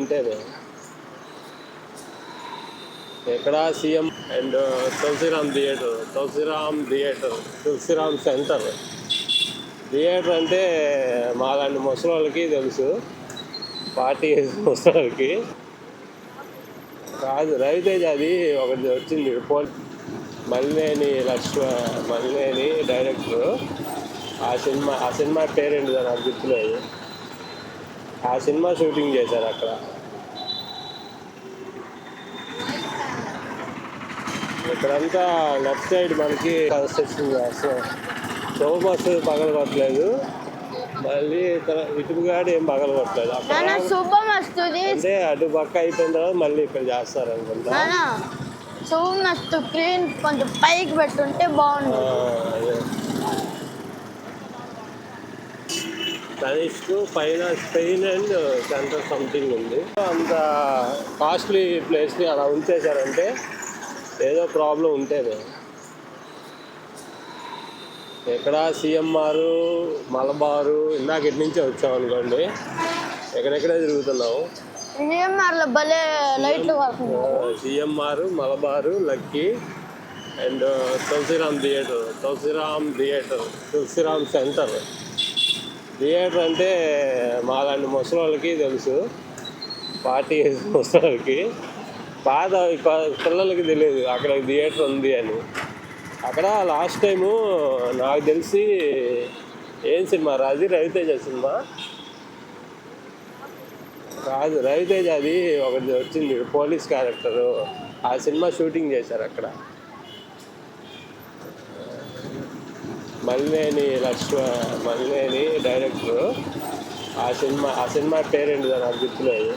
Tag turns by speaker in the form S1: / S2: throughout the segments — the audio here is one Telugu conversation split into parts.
S1: ఉంటుంది ఎక్కడ CM and Tulasiram theatre Tulasiram theatre Tulasiram centre. Theatre అంటే మాలాంటి ముసలి వాళ్ళకి తెలుసు. పార్టీ ముసలి వాళ్ళకి. కాదు రవితేజ అది ఒకటి వచ్చింది పోల్ మల్లేని లక్ష్మ మల్లేని డైరెక్టర్. ఆ సినిమా ఆ సినిమా పేరేంటిదో నాకు గుర్తులేదు. ఆ సినిమా షూటింగ్ చేశారు అక్కడ. ఇక్కడంతా లెఫ్ట్ సైడ్ మనకి కన్స్ట్రక్షన్ చేస్తాం. సోమస్ పగలగొట్టలేదు. మళ్ళీ ఇటుగాడు ఏం పగలగొట్టలేదు. అంటే అటు పక్క అయిపోయిన తర్వాత మళ్ళీ ఇక్కడ చేస్తారు అనుకుంటా
S2: వస్తు క్లీన్ కొంచెం పైకి పెట్టుంటే
S1: అదే. తనిష్కు పైన స్పెయిన్ అండ్ సెంటర్ సంథింగ్ ఉంది. అంత కాస్ట్లీ ప్లేస్ని అలా ఉంచేశారంటే ఏదో ప్రాబ్లం ఉంటేనే. ఎక్కడ సిఎంఆర్ మలబారు ఇందాక ఇటు నుంచే వచ్చాం అనుకోండి ఎక్కడెక్కడే
S2: పడుతుంది
S1: CMR Malabar lucky and Tulasiram theatre Tulasiram theatre Tulasiram centre. Theatre అంటే మాలాంటి ముసలి వాళ్ళకి తెలుసు పార్టీ ముసలి వాళ్ళకి బాధ పిల్లలకి తెలియదు అక్కడ థియేటర్ ఉంది అని. అక్కడ లాస్ట్ టైము నాకు తెలిసి ఏం సినిమా? రాజు రవితేజ సినిమా? రాజు రవితేజ అది ఒకటి వచ్చింది పోలీస్ క్యారెక్టర్. ఆ సినిమా షూటింగ్ చేశారు అక్కడ. మల్లేని లక్ష్మ మల్లేని డైరెక్టర్. ఆ సినిమా ఆ సినిమా పేరేంటిదో నాకు గుర్తులేదు.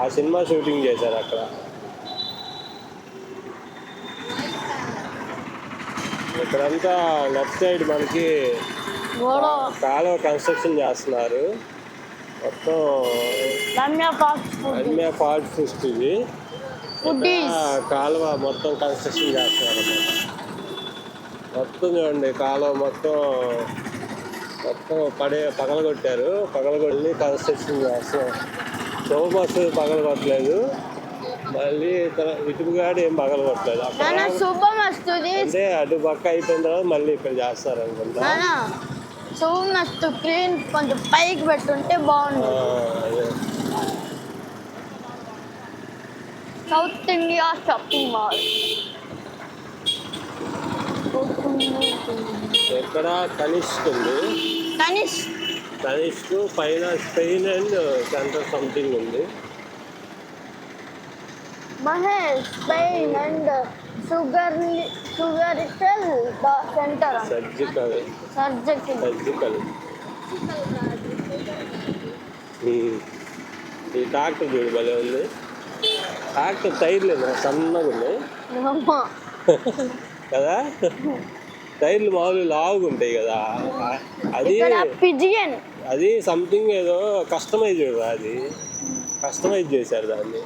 S1: ఆ సినిమా షూటింగ్ చేశారు అక్కడ. ఇక్కడంతా లెఫ్ట్ సైడ్ మనకి కాలువ కన్స్ట్రక్షన్ చేస్తున్నారు. మొత్తం
S2: రమ్య
S1: ఫాల్ట్ ఫిస్ట్ ఇది. కాలువ మొత్తం కన్స్ట్రక్షన్ చేస్తున్నారు మొత్తం చూడండి కాలువ మొత్తం మొత్తం పడే పగలగొట్టారు. పగలగొట్టి కన్స్ట్రక్షన్ చేస్తున్నారు. సో బస్సు పగలగొట్టలేదు. మళ్ళీ ఇటుగాడు ఏం పగలగొట్టలేదు. అంటే అటు పక్క అయిపోయిన తర్వాత మళ్ళీ ఇక్కడ చేస్తారు అనుకుంటా
S2: శుభం వస్తు క్లీన్ కొంచెం పైకి పెట్టుంటే
S1: అదే.
S2: South India shopping mall.
S1: ఎక్కడ కనిష్క్ ఉంది
S2: కనిష్
S1: కనిష్క్ పైన స్పెయిన్ అండ్ సెంటర్ సంథింగ్ ఉంది.
S2: Mahesh Spain and sugar sugar centre
S1: surgical. Surgical. Um. ఈ ట్రాక్టర్ చూడు భలే ఉంది. ట్రాక్టర్ టైర్లు సన్నగా ఉన్నాయి. కదా? టైర్లు మామూలు లావుగా ఉంటాయి కదా. అది
S2: పిజియన్.
S1: అది సంథింగ్ ఏదో కస్టమైజ్ అది. కస్టమైజ్ చేశారు దాన్ని.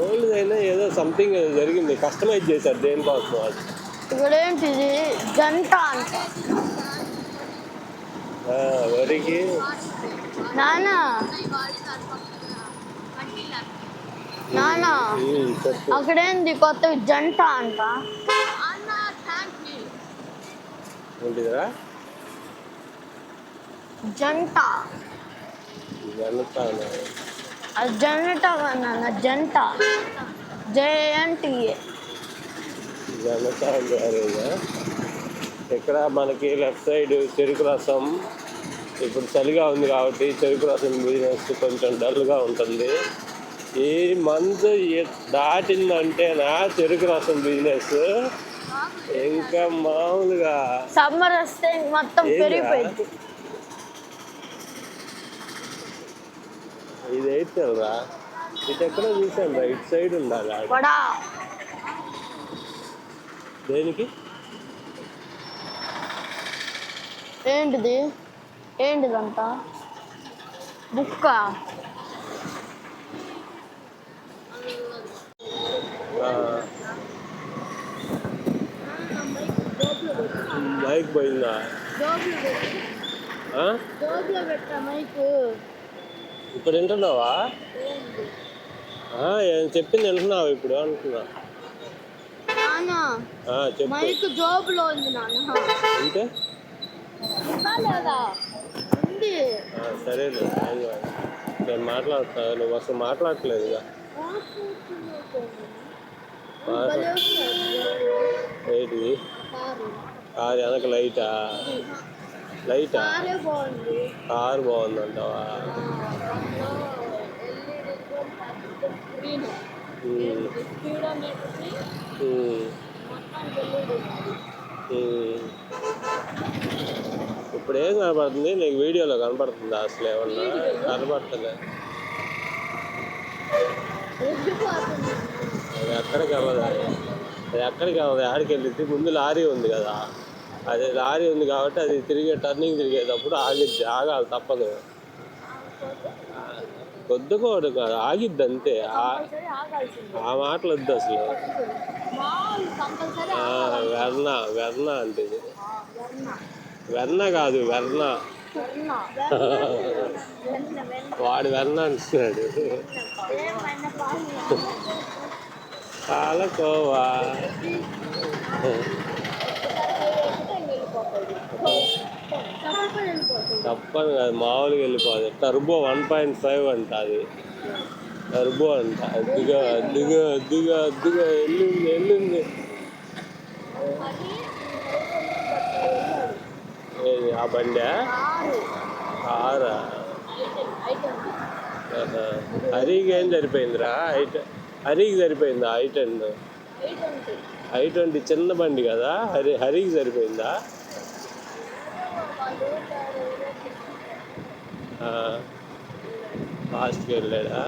S1: ఓల్డ్ అయినా ఏదో సంథింగ్ ఏదో జరిగింది. కస్టమైజ్ చేశారు దేనికోసం అది?
S2: ఇక్కడ ఏంటిది జంట అంట
S1: వరికి
S2: నానా. నానా. అక్కడేంది కొత్త జంట అంట. జంట. జంట నాన్న జంట. జేఎన్టీఏ
S1: జనతా ఇక్కడ మనకి లెఫ్ట్ సైడ్ చెరుకు రసం. ఇప్పుడు చలిగా ఉంది కాబట్టి చెరుకు రసం బిజినెస్ కొంచెం డల్గా ఉంటుంది. ఈ మంత్ దాటిందంటే నా చెరుకు రసం బిజినెస్? ఇంకా మామూలుగా
S2: సమ్మర్ వస్తే మొత్తం? పెరిగిపోయింది.
S1: ఇది ఎయిర్టెల్ రా ఇటు ఎక్కడో చూసాను రా ఇటు సైడ్ ఉండాలి.
S2: వడా.
S1: దేనికి?
S2: ఏంటిది? ఏంటిదంతా? బుక్క?
S1: బైక్ పోయిందా?
S2: పెట్టా. మైక్.
S1: ఇప్పుడు వింటున్నావా? చెప్పింది వింటున్నావు ఇప్పుడు అంటున్నా.
S2: మైక్ జోబులో ఉంది నాన్న.
S1: అంటే?
S2: ఉందా లేదా? ఉంది.
S1: ఆ, సరేలే ఏం కాదు. నేను మాట్లాడుతా నువ్వు అసలు మాట్లాడట్లేదు ఇక. ఏంటిది?
S2: కారు.
S1: వెనక లైటా? లైటా?
S2: కారే బాగుంది.
S1: ఉమ్. ఇప్పుడు ఏం కనపడుతుంది? నీకు వీడియోలో కనపడుతుందా అసలు ఏమన్నా? కనపడతలే.
S2: వెళ్ళిపోతుంది
S1: అది ఎక్కడికి అవ్వదు అది. అది ఎక్కడికి అవ్వదు? ఆడికి వెళ్ళింది ముందు లారీ ఉంది కదా. అది లారీ ఉంది కాబట్టి అది తిరిగే టర్నింగ్ తిరిగేటప్పుడు ఆగిద్ది ఆగాలి తప్పదు. కొద్దుకోడు కాదు ఆగిద్ది అంతే. ఆ- మాటలు వద్దు అసలు. వెర్ణ వెర్ణ అంటే. వెర్ణ కాదు వెర్ణ. వాడు వెర్ణ అంటున్నాడు.
S2: ఏం
S1: పాలకోవా? తప్పని కాదు మామూలుగా వెళ్ళిపోదు టర్బో వన్ పాయింట్ ఫైవ్ అంట అది. టర్బో అంట. అద్దుగా అద్దుగా అద్దుగా అద్దుగా వెళ్ళింది వెళ్ళింది ఆ బండి? కారా. హరికి ఏం సరిపోయిందిరా? ఐట హరికి సరిపోయిందా ఐ టెన్ ఐ ట్వంటీ చిన్న బండి కదా? హరి హరికి సరిపోయిందా? ఫాస్ట్గా వెళ్ళాడా?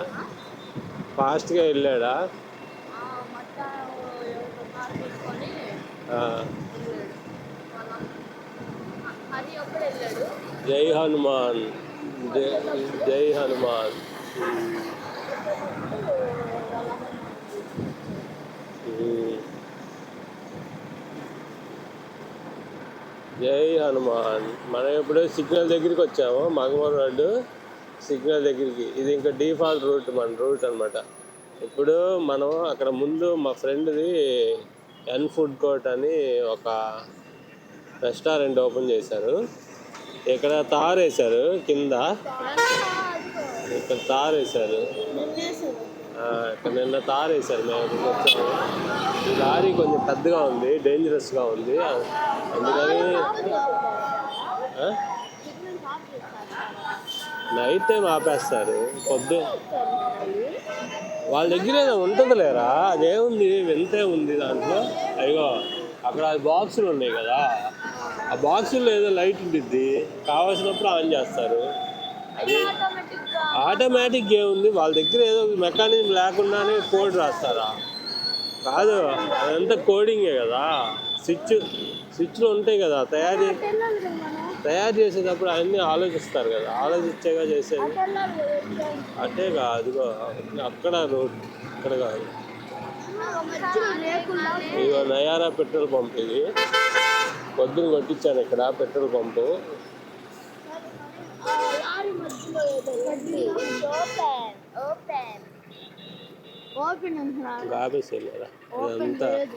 S1: ఫాస్ట్గా వెళ్ళాడా? జై హనుమాన్. జై జై హనుమాన్. జై హనుమాన్. మనం ఇప్పుడు సిగ్నల్ దగ్గరికి వచ్చాము మగమూరు రోడ్డు సిగ్నల్ దగ్గరికి. ఇది ఇంకా డిఫాల్ట్ రూట్ మన రూట్ అనమాట ఇప్పుడు మనం అక్కడ ముందు మా ఫ్రెండ్ది ఎన్ ఫుడ్ కోర్ట్ అని ఒక రెస్టారెంట్ ఓపెన్ చేశారు. ఇక్కడ తారేశారు కింద. ఇక్కడ తారేశారు ఇక్కడ నిన్న తారేశారు మేము వచ్చాము. ఈ లారీ కొంచెం పెద్దగా ఉంది డేంజరస్గా ఉంది. నైట్ టైం ఆపేస్తారు. పొద్దు వాళ్ళ దగ్గర ఏదో ఉంటుంది లేరా? అదేముంది? వింతే ఉంది దాంట్లో. అయ్యో అక్కడ బాక్సులు ఉన్నాయి కదా. ఆ బాక్సుల్లో ఏదో లైట్ ఉంటుంది కావాల్సినప్పుడు ఆన్ చేస్తారు. అది ఆటోమేటిక్ ఏముంది? వాళ్ళ దగ్గర ఏదో మెకానిజం లేకుండానే కోడ్ రాస్తారా? కాదు అదంతా కోడింగే కదా. స్విచ్ స్విచ్లు ఉంటాయి కదా తయారు తయారు చేసేటప్పుడు అన్నీ ఆలోచిస్తారు కదా ఆలోచించేగా చేసేది. అంటే కాదు అక్కడ రోడ్ ఇక్కడ కాదు. ఇదిగో నయారా పెట్రోల్ పంప్ ఇది. పొద్దున కొట్టించాను ఇక్కడ petrol pump.
S2: Open
S1: open.
S2: Open
S1: ఇదంతా
S2: లేదు.